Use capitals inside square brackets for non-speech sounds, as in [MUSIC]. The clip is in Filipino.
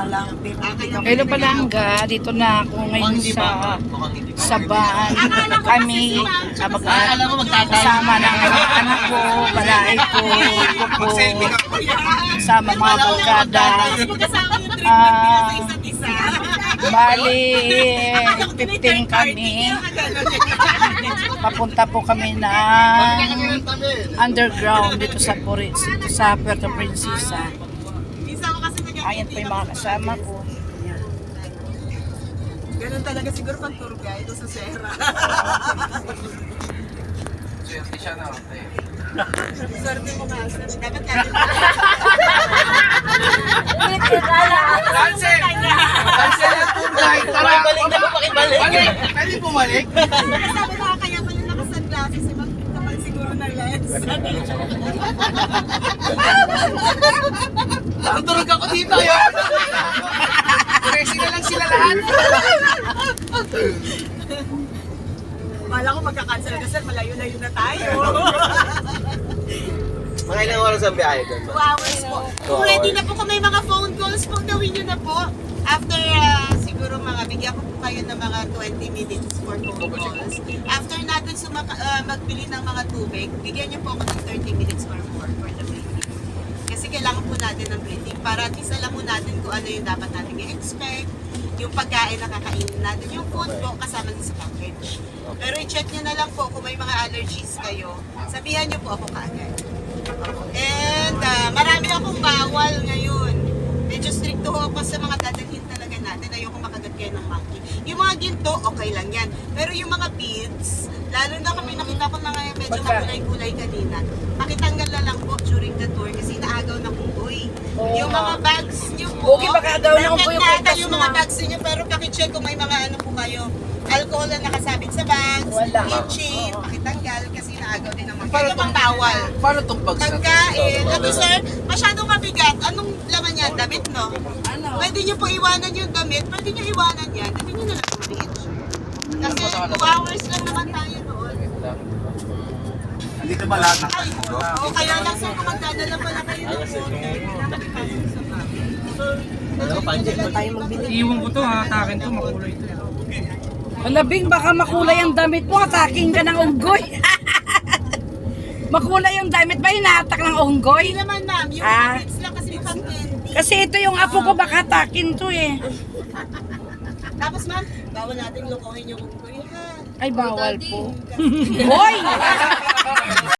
Hello Palangga, dito na ako ngayon sa Saban. Kami sa mag kasama ng anak ko, balay ko, [LAUGHS] ko. Po, sama mga barkada. Ah, bali, 15 kami. [LAUGHS] Papunta po kami ng underground dito sa Puri, sa Puerto Princesa. Ayan po yung mga kasama ko. Ganun talaga siguro pag tour guide sa Sierra. Swerte siya na. Swerte mo nga. Dapat natin. Cancel! Cancel ang tour guide. Tara! Balik na pakibalik. Balik! Pwede bumalik? Sabi na kaya pala naka-sunglasses, eh, magkapal siguro ng lens. [LAUGHS] Ang durog ako dito yun! Crazy na lang sila lahat. Mala ko magka-cancel ka, sir. Malayo-layo na tayo. Mga ilang oras ang biyahe doon? Two hours po. Kung ready na po kung may mga phone calls po, gawin nyo na po. After ah, siguro mga, bigyan ko po kayo ng mga 20 minutes for phone calls. After natin sumaka, ah, magbili ng mga tubig, bigyan nyo po ako ng 30 minutes or more for the briefing. Natin ng briefing para at least alam mo natin kung ano yung dapat natin i-expect, yung pagkain na kakainin natin, yung food po kasama din sa package. Pero i-check nyo na lang po kung may mga allergies kayo. Sabihan nyo po ako kaagad. And ah, marami akong bawal ngayon. Medyo stricto ho ako sa mga dadalhin talaga natin. Ayoko makagat kayo ng monkey. Yung mga ginto, okay lang yan. Pero yung mga beads, lalo na kami nakita ko mga medyo makulay-kulay kanina. Pakitanggal na lang po during the tour kasi naagaw na unggoy. yung mga bags nyo baka agaw na yung nakikita kwintas yung mga bags nyo, pero pakicheck kung may mga ano po kayo. Alcohol na nakasabit sa bags, Wala. keychain, pakitanggal kasi naagaw din naman. Para Kaya pang bawal. Paano itong pag Pagkain. Ano sir, masyadong mabigat. Anong laman yan? Damit, no? Ano? Pwede nyo po iwanan yung damit. Pwede nyo iwanan yan. Pwede nyo na lang beach. Kasi 2 hours lang naman tayo noon. Hindi naman lahat ng Ay, o kaya lang sir, kung magdadala pala kayo ng bahay. Ano, Panji? Iwan ko to ha, takin to, makulay to. Alabing, baka makulay ang damit mo, ataking ka ng unggoy. [LAUGHS] makulay yung damit ba, hinatak ng unggoy? Hindi naman ma'am, yung Ah. lang kasi mukhang candy. Kasi ito yung apo ko, baka atakin to eh. Tapos ma'am, bawal natin lokohin yung unggoy ha. Ay, bawal po. [LAUGHS] Hoy! [LAUGHS]